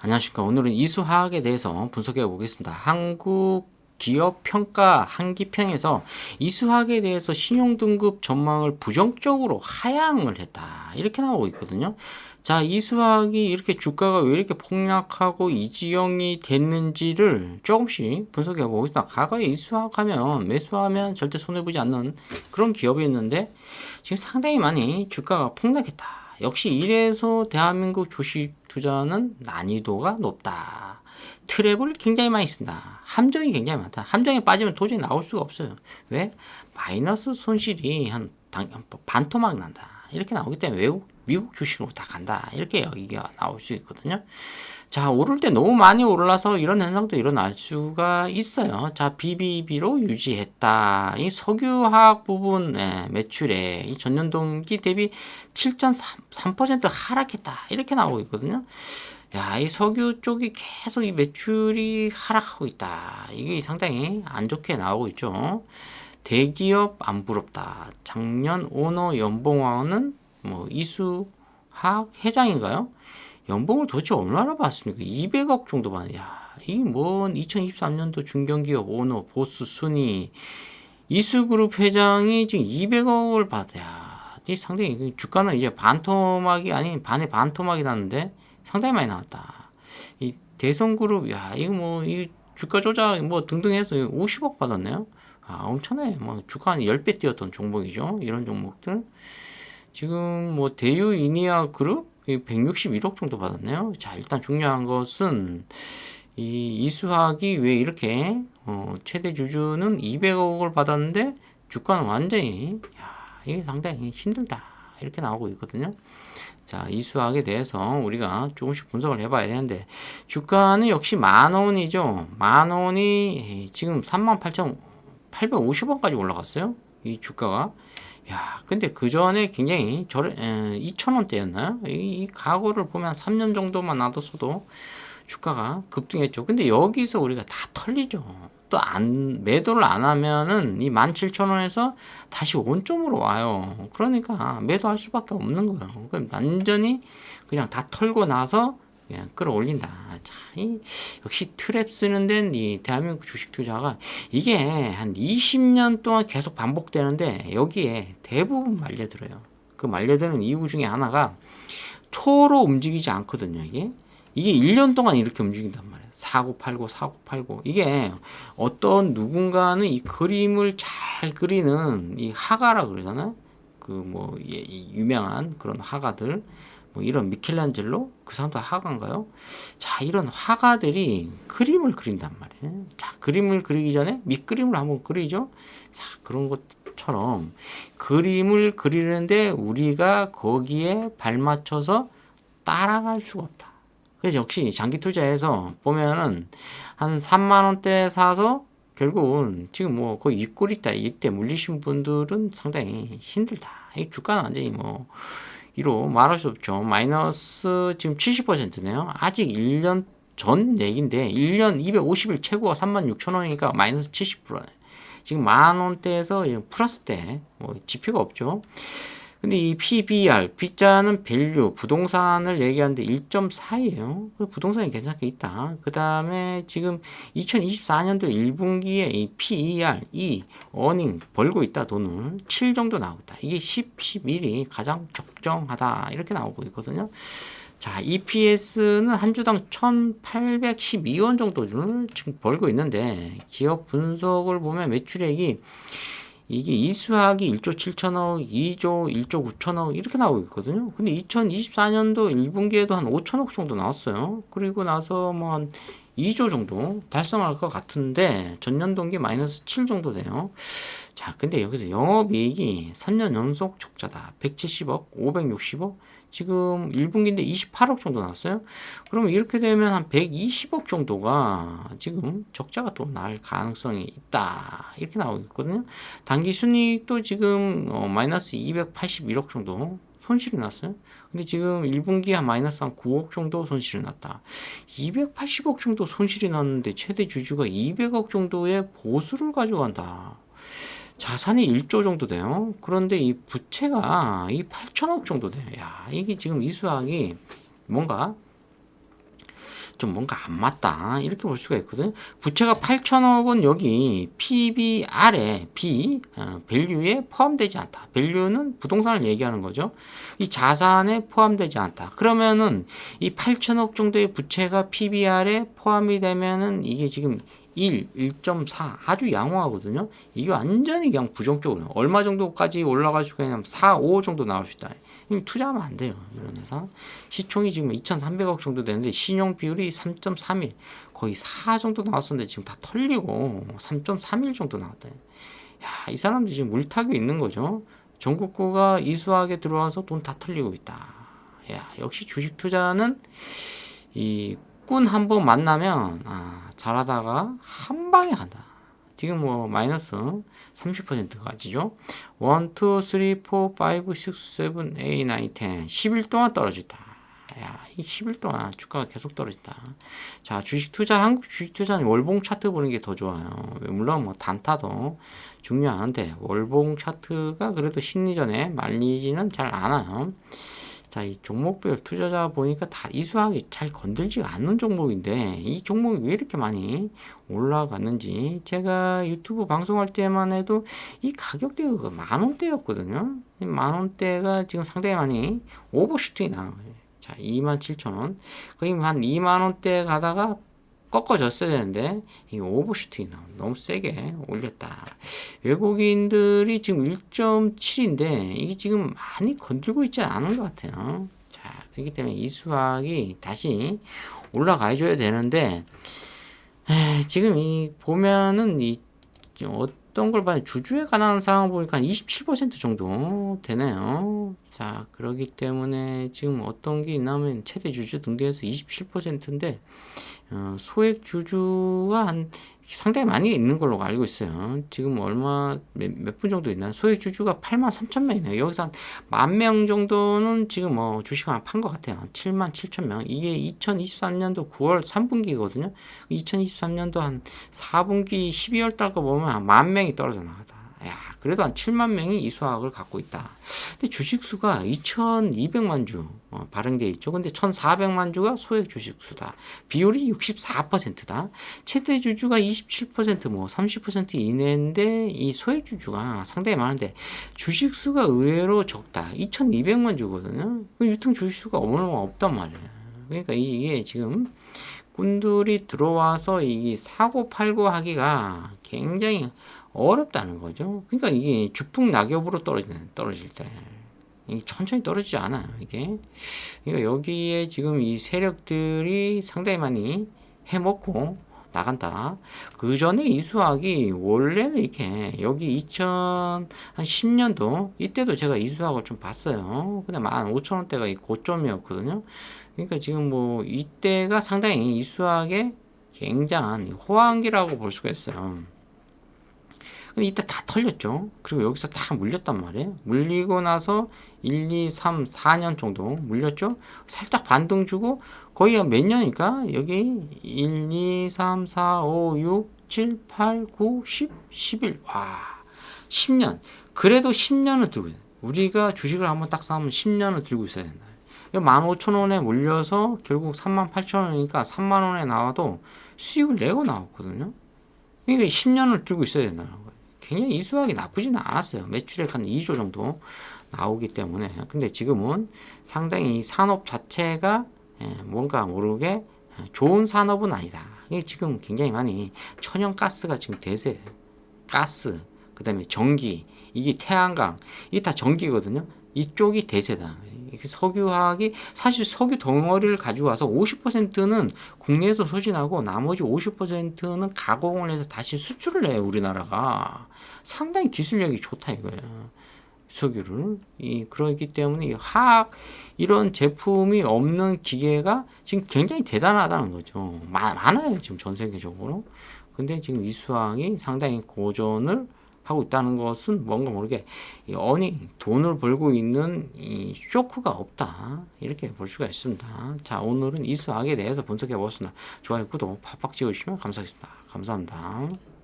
안녕하십니까. 오늘은 이수화학에 대해서 분석해 보겠습니다. 한국 기업 평가 한기평에서 이수학에 대해서 신용등급 전망을 부정적으로 하향을 했다. 이렇게 나오고 있거든요. 자, 이수학이 이렇게 주가가 왜 이렇게 폭락하고 이 지형이 됐는지를 조금씩 분석해 보겠습니다. 과거에 이수학 하면 매수하면 절대 손해보지 않는 그런 기업이었는데 지금 상당히 많이 주가가 폭락했다. 역시 이래서 대한민국 주식 투자는 난이도가 높다. 트랩을 굉장히 많이 쓴다. 함정이 굉장히 많다. 함정에 빠지면 도저히 나올 수가 없어요. 왜? 마이너스 손실이 한 당, 반토막 난다. 이렇게 나오기 때문에 외국, 미국 주식으로 다 간다. 이렇게 여기가 나올 수 있거든요. 자, 오를 때 너무 많이 올라서 이런 현상도 일어날 수가 있어요. 자, BBB로 유지했다. 이 석유화학 부분의 매출에 이 전년 동기 대비 7.3% 하락했다. 이렇게 나오고 있거든요. 야, 이 석유 쪽이 계속 이 매출이 하락하고 있다. 이게 상당히 안 좋게 나오고 있죠. 대기업 안 부럽다. 작년 오너 연봉왕은 뭐 이수학 회장인가요? 연봉을 도대체 얼마나 받습니까? 200억 정도 받, 야, 이게 뭔 2023년도 중견기업 오너 보스 순위 이수그룹 회장이 지금 200억을 받아 야 이 상당히 주가는 이제 반토막이 아닌 반의 반토막이 났는데 상당히 많이 나왔다. 이 대성그룹 야 이거 뭐 이 주가 조작 뭐 등등 해서 50억 받았네요. 아 엄청나요. 뭐 주가 한 10배 뛰었던 종목이죠. 이런 종목들. 지금 뭐 대유 이니아 그룹 161억 정도 받았네요. 자, 일단 중요한 것은 이 이수학이 왜 이렇게 어, 최대 주주는 200억을 받았는데 주가는 완전히 야, 이게 상당히 힘들다. 이렇게 나오고 있거든요. 자, 이수학에 대해서 우리가 조금씩 분석을 해봐야 되는데 주가는 역시 만 원이죠. 만 원이 지금 38,850원까지 올라갔어요. 이 주가가. 야, 근데 그 전에 굉장히 저래, 2,000원대였나요? 이, 이 과거를 보면 3년 정도만 놔뒀어도 주가가 급등했죠. 근데 여기서 우리가 다 털리죠. 또 안, 매도를 안 하면은 이 17,000원에서 다시 원점으로 와요. 그러니까 매도할 수밖에 없는 거예요. 그럼 완전히 그냥 다 털고 나서 그냥 끌어올린다. 자, 이, 역시 트랩 쓰는 데는 이 대한민국 주식 투자가 이게 한 20년 동안 계속 반복되는데 여기에 대부분 말려들어요. 그 말려드는 이유 중에 하나가 초로 움직이지 않거든요. 이게 이게 1년 동안 이렇게 움직인단 말이에요. 사고 팔고 사고 팔고 이게 어떤 누군가는 이 그림을 잘 그리는 이 화가라 그러잖아요. 그 뭐 유명한 그런 화가들 뭐 이런 미켈란젤로 그 사람도 화가인가요? 자 이런 화가들이 그림을 그린단 말이에요. 자 그림을 그리기 전에 밑그림을 한번 그리죠. 자 그런 것처럼 그림을 그리는데 우리가 거기에 발맞춰서 따라갈 수가 없다. 그래서 역시 장기 투자에서 보면은 한 3만 원대 사서 결국은 지금 뭐 거의 윗골 있다 이때 물리신 분들은 상당히 힘들다. 이 주가는 완전히 뭐 이로 말할 수 없죠. 마이너스 지금 70%네요. 아직 1년 전 얘기인데 1년 250일 최고가 36,000원이니까 마이너스 70%네. 지금 만 원대에서 플러스 때 뭐 지표가 없죠. 근데 이 PBR, B자는 밸류, 부동산을 얘기하는데 1.4예요. 그 부동산이 괜찮게 있다. 그 다음에 지금 2024년도 1분기에 이 PER, 이 어닝 벌고 있다 돈을 7 정도 나오고 있다. 이게 10, 11이 가장 적정하다. 이렇게 나오고 있거든요. 자, EPS는 한 주당 1,812원 정도를 지금 벌고 있는데 기업 분석을 보면 매출액이 이게 이수학이 1조 7천억, 2조 1조 9천억 이렇게 나오고 있거든요. 근데 2024년도 1분기에도 한 5천억 정도 나왔어요. 그리고 나서 뭐 한 2조 정도 달성할 것 같은데 전년 동기 마이너스 7 정도 돼요. 자, 근데 여기서 영업이익이 3년 연속 적자다. 170억, 560억, 지금 1분기인데 28억 정도 났어요. 그러면 이렇게 되면 한 120억 정도가 지금 적자가 또 날 가능성이 있다. 이렇게 나오고 있거든요. 단기 순이익도 지금 어, 마이너스 281억 정도 손실이 났어요. 근데 지금 1분기 한 마이너스 한 9억 정도 손실이 났다. 280억 정도 손실이 났는데 최대 주주가 200억 정도의 보수를 가져간다. 자산이 1조 정도 돼요. 그런데 이 부채가 이 8천억 정도 돼요. 야, 이게 지금 이 수학이 뭔가 좀 뭔가 안 맞다 이렇게 볼 수가 있거든요. 부채가 8천억은 여기 PBR에 B 어, 밸류에 포함되지 않다. 밸류는 부동산을 얘기하는 거죠. 이 자산에 포함되지 않다. 그러면은 이 8천억 정도의 부채가 PBR에 포함이 되면은 이게 지금 1, 1.4 아주 양호하거든요. 이게 완전히 그냥 부정적으로 얼마 정도까지 올라갈 수가 있냐면 4, 5 정도 나올 수 있다. 투자하면 안 돼요. 이런 회사. 시총이 지금 2,300억 정도 되는데 신용 비율이 3.31 거의 4 정도 나왔었는데 지금 다 털리고 3.31 정도 나왔다. 야, 이 사람들이 지금 물타기 있는 거죠. 전국구가 이수하게 들어와서 돈 다 털리고 있다. 야, 역시 주식 투자는 이 꾼한번 만나면 아, 잘하다가 한 방에 간다. 지금 뭐 마이너스 30%까지죠. 1, 2, 3, 4, 5, 6, 7, 8, 9, 10. 10일 동안 떨어졌다. 야, 이 10일 동안 주가가 계속 떨어진다. 자, 주식 투자, 한국 주식 투자는 월봉 차트 보는 게 더 좋아요. 물론 뭐 단타도 중요한데, 월봉 차트가 그래도 심리전에 말리지는 잘 않아요. 자, 이 종목별 투자자 보니까 다 이수하게 잘 건들지가 않는 종목인데, 이 종목이 왜 이렇게 많이 올라갔는지, 제가 유튜브 방송할 때만 해도 이 가격대가 만 원대였거든요. 이만 원대가 지금 상당히 많이 오버슈팅이 나와요. 자, 27,000원. 거의 한 2만 원대 가다가 꺾어졌어야 되는데 이 오버슈팅이 너무 세게 올렸다. 외국인들이 지금 1.7인데 이게 지금 많이 건들고 있지 않은 것 같아요. 자, 그렇기 때문에 이 수학이 다시 올라가 줘야 되는데 에, 지금 이 보면은 이 어 떤 걸 봐요. 주주에 관한 사항 보니까 27% 정도 되네요. 자, 그러기 때문에 지금 어떤 게 있냐면 최대 주주 등대에서 27%인데 어, 소액 주주가 한 상당히 많이 있는 걸로 알고 있어요. 지금 얼마 몇 분 정도 있나? 소액 주주가 8만 3천 명이네요. 여기서 한 만 명 정도는 지금 뭐 주식을 판 것 같아요. 7만 7천 명. 이게 2023년도 9월 3분기거든요. 2023년도 한 4분기 12월 달거 보면 한 만 명이 떨어져 나가다. 야, 그래도 한 7만 명이 이 수학을 갖고 있다. 근데 주식 수가 2,200만 주 어, 발행되어 있죠. 근데 1,400만 주가 소액 주식 수다. 비율이 64%다. 최대 주주가 27%뭐 30% 이내인데 이 소액 주주가 상당히 많은데 주식 수가 의외로 적다. 2,200만 주거든요. 그 유통 주식 수가 얼마 없단 말이에요. 그러니까 이게 지금 꾼들이 들어와서 이 사고 팔고 하기가 굉장히 어렵다는 거죠. 그러니까 이게 주풍 낙엽으로 떨어지는 떨어질 때 이게 천천히 떨어지지 않아요. 이게 그러니까 여기에 지금 이 세력들이 상당히 많이 해먹고 나간다. 그 전에 이 수학이 원래는 이렇게 여기 2010년도 이때도 제가 이 수학을 좀 봤어요. 근데 15,000원대가 이 고점이었거든요. 그러니까 지금 뭐 이때가 상당히 이 수학의 굉장한 호황기라고 볼 수가 있어요. 이때 다 털렸죠. 그리고 여기서 다 물렸단 말이에요. 물리고 나서 1, 2, 3, 4년 정도 물렸죠. 살짝 반등 주고 거의 몇 년이니까 여기 1, 2, 3, 4, 5, 6, 7, 8, 9, 10, 11. 와, 10년. 그래도 10년을 들고 있어요. 우리가 주식을 한번 딱 사면 10년을 들고 있어야 된다. 15,000원에 물려서 결국 38,000원이니까 3만원에 나와도 수익을 내고 나왔거든요. 그러니까 10년을 들고 있어야 된다는 거예요. 굉장히 이 수학이 나쁘지는 않았어요. 매출액 한 2조 정도 나오기 때문에. 근데 지금은 상당히 산업 자체가 예, 뭔가 모르게 좋은 산업은 아니다. 이게 지금 굉장히 많이 천연가스가 지금 대세. 가스, 그 다음에 전기, 이게 태양광, 이게 다 전기거든요. 이쪽이 대세다. 석유화학이 사실 석유 덩어리를 가지고 와서 50%는 국내에서 소진하고 나머지 50%는 가공을 해서 다시 수출을 해요 우리나라가. 상당히 기술력이 좋다 이거예요 석유를. 이 그러기 때문에 이 화학 이런 제품이 없는 기계가 지금 굉장히 대단하다는 거죠. 마, 많아요 지금 전 세계적으로. 근데 지금 이 수학이 상당히 고전을 하고 있다는 것은 뭔가 모르게 이 어닝 돈을 벌고 있는 이 쇼크가 없다 이렇게 볼 수가 있습니다. 자 오늘은 이수학에 대해서 분석해 보았습니다. 좋아요 구독 팍팍 찍어주시면 감사하겠습니다. 감사합니다.